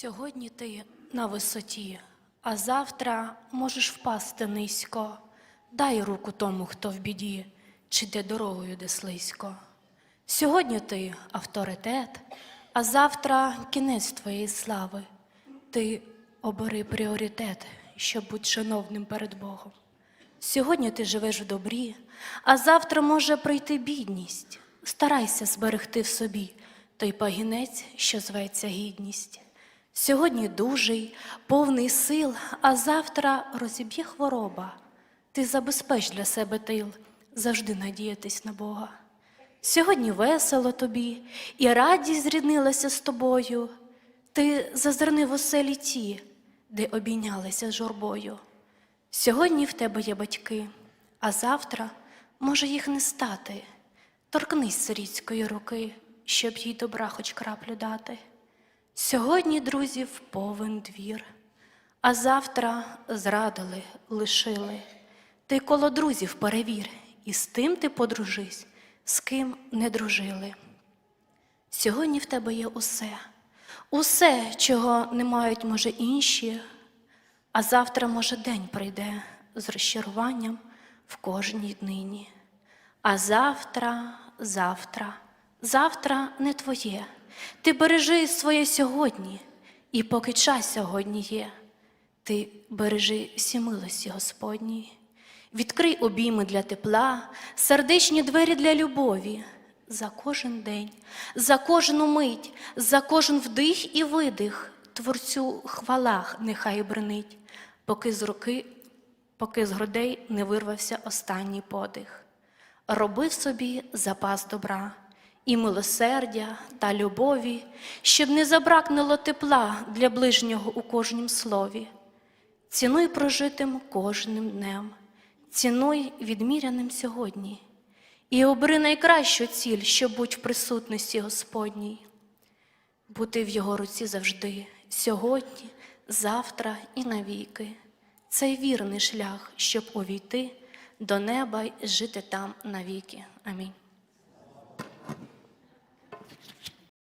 Сьогодні ти на висоті, а завтра можеш впасти низько. Дай руку тому, хто в біді, чи де дорогою де слизько. Сьогодні ти авторитет, а завтра кінець твоєї слави. Ти обери пріоритет, щоб бути шановним перед Богом. Сьогодні ти живеш в добрі, а завтра може прийти бідність. Старайся зберегти в собі той пагінець, що зветься гідність. Сьогодні дужий, повний сил, а завтра розіб'є хвороба. Ти забезпеч для себе тил, завжди надіятись на Бога. Сьогодні весело тобі, і радість зріднилася з тобою. Ти зазирни в оселі ті, де обійнялися з журбою. Сьогодні в тебе є батьки, а завтра може їх не стати. Торкнись сирітської руки, щоб їй добра хоч краплю дати. Сьогодні друзів повен двір, а завтра зрадили, лишили. Ти коло друзів перевір, і з тим ти подружись, з ким не дружили. Сьогодні в тебе є усе, усе, чого не мають, може, інші, а завтра, може, день прийде з розчаруванням в кожній днині. А завтра, завтра, завтра не твоє. Ти бережи своє сьогодні, і поки час сьогодні є, ти бережи всі милості Господні. Відкрий обійми для тепла, сердечні двері для любові. За кожен день, за кожну мить, за кожен вдих і видих, Творцю хвалах нехай бренить, поки з руки, поки з грудей не вирвався останній подих. Роби в собі запас добра і милосердя та любові, щоб не забракнуло тепла для ближнього у кожнім слові. Цінуй прожитим кожним днем, цінуй відміряним сьогодні, і обери найкращу ціль, щоб бути в присутності Господній, бути в Його руці завжди, сьогодні, завтра і навіки. Цей вірний шлях, щоб увійти до неба й жити там навіки. Амінь.